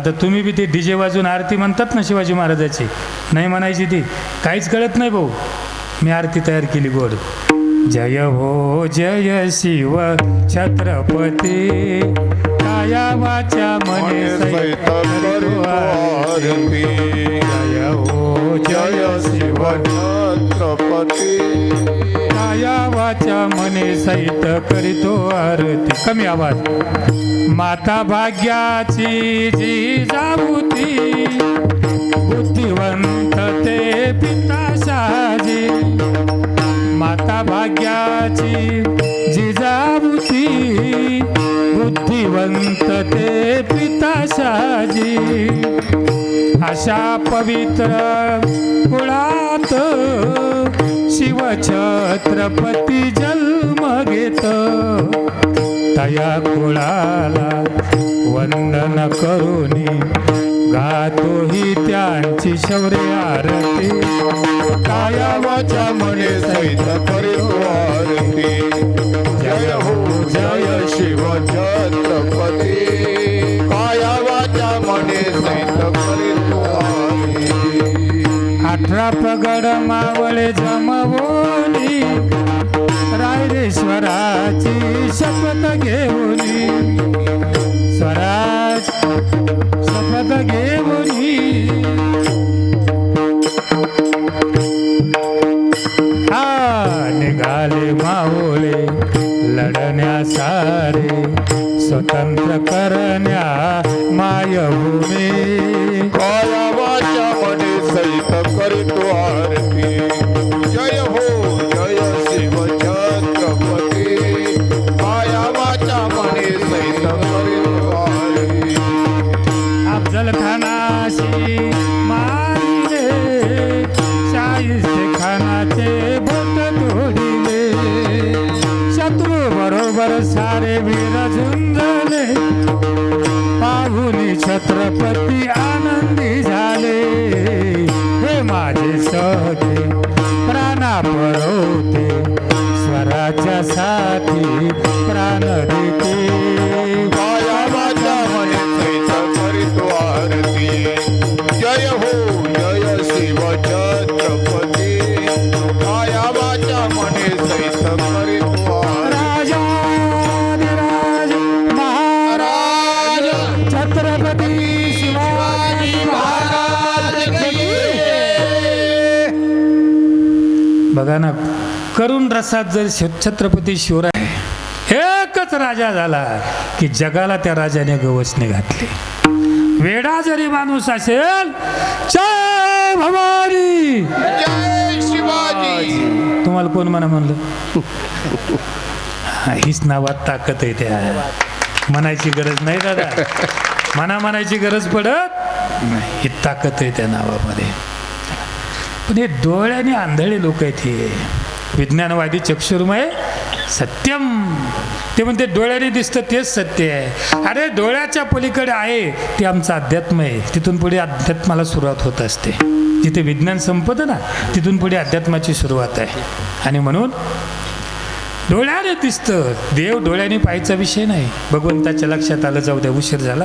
आता तुम्ही बी ते डीजे वाजून आरती म्हणतात ना शिवाजी महाराजाची. नाही म्हणायची ती. काहीच कळत नाही भाऊ. मी आरती तयार केली गोड जय हो जय शिव छत्रपती. काया वाचा मने सहित करू आरती. जय हो जय शिव छत्रपती काया वाचा मने सहित करीतो आरती. कमी आवाज. माता भाग्याची जी जाऊती बुद्धिवंत ते पिता शहाजी माता भाग्याची जिजाबुती बुद्धिवंत ते पिता शहाजी अशा पवित्र कुळात शिवछत्रपती जन्म घेत. तया कुळाला वंदन करुनी गातोही त्यांची शौर्य आरती. काया वाचा मने सहित करीतो हो आरती. जय हो जय शिव छत्रपती काया वाचा मने सहित करीतो हो आरती. अठरा पगड मावळे जमवली. रायरेश्वराची शपथ घेऊनी. स्वरा स्वतंत्र करण्या मायभूमी। काया मने सहित करतो आरती जय हो जय शिव छत्रपती माया वाचा मने सहित करतो आरती अफजल खानाशी मारिले शाहिस्ते खानाचे बोट तोडिले शत्रू बरोबर सारे वीर झुंज पती आनंदी झाले. हे माझे सखे प्राणा परोते स्वराच्यासाठी प्राण देते. करुण रसात जर छत्रपती शिवराय एकच राजा झाला की जगाला त्या राजाने गवसने घातले. वेडा जरी माणूस असेल जय भवानी! तुम्हाला कोण म्हणा म्हणलं? हीच नावात ताकद आहे त्या. म्हणायची गरज नाही दादा. मना म्हणायची गरज पडत नाही. ही ताकद आहे त्या नावामध्ये. पण हे डोळ्याने आंधळे लोक आहेत हे. विज्ञानवादी चक्षुर्मय सत्यम. ते म्हणते डोळ्याने दिसतं तेच सत्य आहे. अरे डोळ्याच्या पलीकडे आहे ते आमचं अध्यात्म आहे. तिथून पुढे अध्यात्माला सुरुवात होत असते. जिथे विज्ञान संपतं ना तिथून पुढे अध्यात्माची सुरुवात आहे. आणि म्हणून डोळ्याने दिसतं. देव डोळ्याने पाहायचा विषय नाही. भगवंताच्या लक्षात आलं जाऊ द्या उशीर झाला.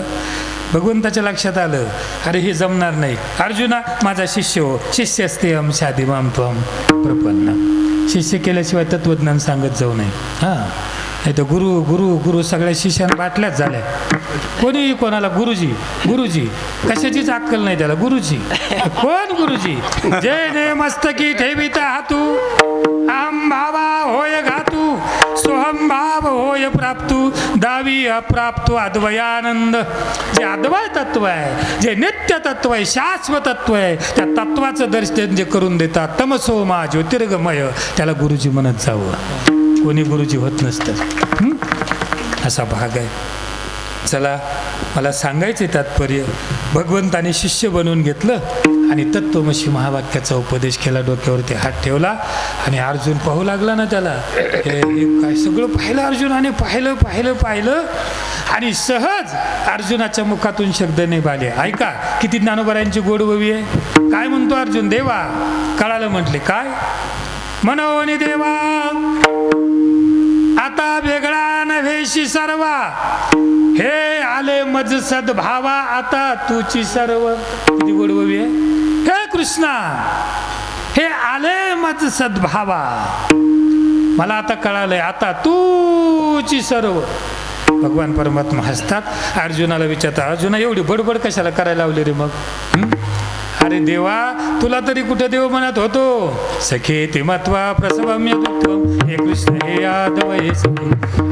भगवंताच्या लक्षात आलं अरे हे जमणार नाही. अर्जुना माझा शिष्य हो. शिष्य असते हम शादी माम त्वम प्रपन्न शिष्य केल्याशिवाय तत्वज्ञान सांगत जाऊ नये. हां. नाही तर गुरु गुरु गुरु सगळ्या शिष्यांना बाटल्याच झाल्या. कोणी कोणाला गुरुजी गुरुजी कशाचीच अक्कल नाही त्याला गुरुजी. कोण गुरुजी? जय ने मस्तकी ठेविता हातू. आम भावा होय घातू भाव होय प्राप्तू दावी अप्राप्तो अद्वयानंद जे अद्वय तत्व आहे जे नित्य तत्व आहे शाश्वत तत्व आहे त्या तत्वाचं दर्शन जे करून देतात तमसोमा ज्योतिर्गमय त्याला गुरुजी म्हणत जावं. कोणी गुरुजी होत नसतं. असा भाग आहे. चला मला सांगायचे तात्पर्य. भगवंताने शिष्य बनवून घेतलं आणि तत्वमशी महावाक्याचा उपदेश केला डोक्यावरती हात ठेवला आणि अर्जुन पाहू लागला ना त्याला. हे काय सगळं पाहिलं अर्जुनाने पाहिलं पाहिलं पाहिलं आणि सहज अर्जुनाच्या मुखातून शब्द निघाले ऐका किती ज्ञानोबरायांची गोडबवी आहे. काय म्हणतो अर्जुन? देवा कळालं म्हटले. काय? मनोनी देवा आता वेगळा नव्हेशी सर्व. सर्वा हे आले मज सद्भावा आता तुची सर्व. किती गोडवी हे कृष्णा हे आले मज सद्भावा. मला आता कळालंय आता तूची सर्व. भगवान परमात्मा हसतात. अर्जुनाला विचारतात अर्जुना एवढी बडबड कशाला करायला लावली रे मग? अरे देवा तुला तरी कुठं देव म्हणत होतो? सखे ते मत्वा प्रसवम्य दुःखम हे कृष्ण हे यादव हे सखे.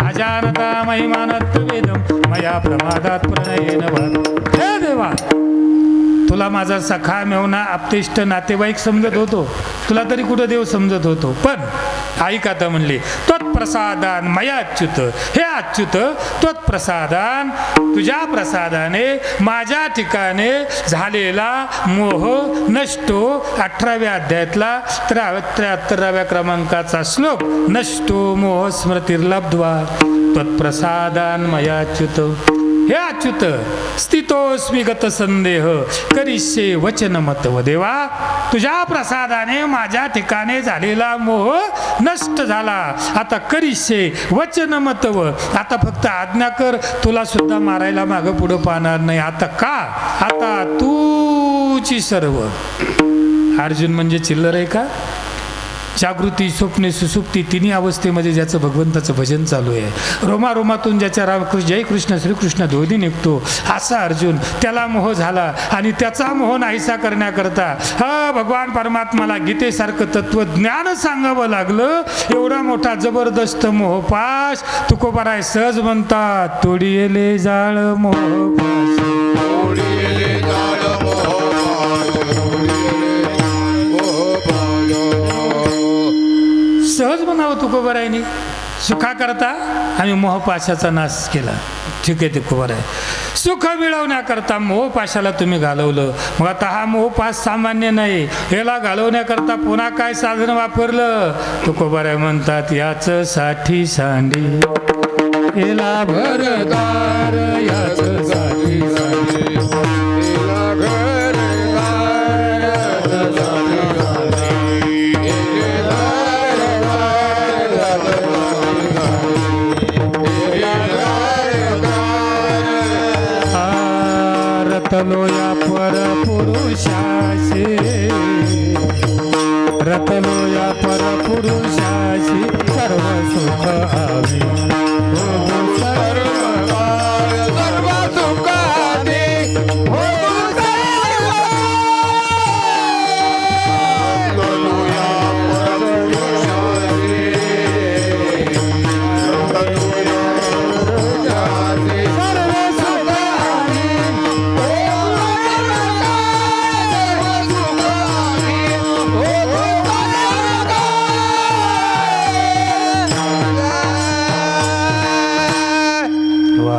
अजानता महिमानत्व वेदम मया प्रमादात प्रणयेन हे देवा! तुला माझा सखा मेवना आपतिष्ट नातेवाईक समजत होतो. तुला तरी कुठं देव समजत होतो? पण ऐक आता म्हणली त्वत्प्रसादान मया अच्युत हे अच्युत त्वत्प्रसादान तुझ्या प्रसादाने माझ्या ठिकाणी झालेला मोह नष्टो हो. अठराव्या अध्यायातला त्र्या त्र्याहत्तराव्या क्रमांकाचा श्लोक नष्टो हो मोह स्मृतिर्लब्ध्वा त्वत्प्रसादान मया अच्युत हे अच्युत स्थितोस्मी गत संदेह. करिष्ये वचन मतव देवा. तुझ्या प्रसादाने माझ्या ठिकाणी झालेला मोह नष्ट झाला. आता करिष्ये वचन मतव. आता फक्त आज्ञा कर. तुला सुद्धा मारायला मागं पुढं पाहणार नाही. आता का? आता तूची सर्व. अर्जुन म्हणजे चिल्लर आहे का? जागृती स्वप्ने सुसुप्ती तिन्ही अवस्थेमध्ये ज्याचं भगवंताचं भजन चालू आहे. रोमा रोमातून ज्याच्या रामकृष्ण जय कृष्ण श्रीकृष्ण ध्वनी निघतो असा अर्जुन त्याला मोह झाला आणि त्याचा मोह नाहीसा करण्याकरता हा भगवान परमात्माला गीतेसारखं तत्वज्ञान सांगावं लागलं. एवढा मोठा जबरदस्त मोहपास तुकोबाराय सहज म्हणतात तोडी जाळ मोहपाश. तुकोबारायने सुखा आम्ही मोहपाशाचा नाश केला. ठीक आहे तुकोबाराय सुख मिळवण्याकरता मोहपाशाला तुम्ही घालवलं. मग आता हा मोहपाश सामान्य नाही. याला घालवण्याकरता पुन्हा काय साधन वापरलं? तुकोबाराय म्हणतात याच साठी सांडी. याला रतलो या पर पुरुषाशी. रतलो या पर पुरुषाशी सर्व सुख सर्व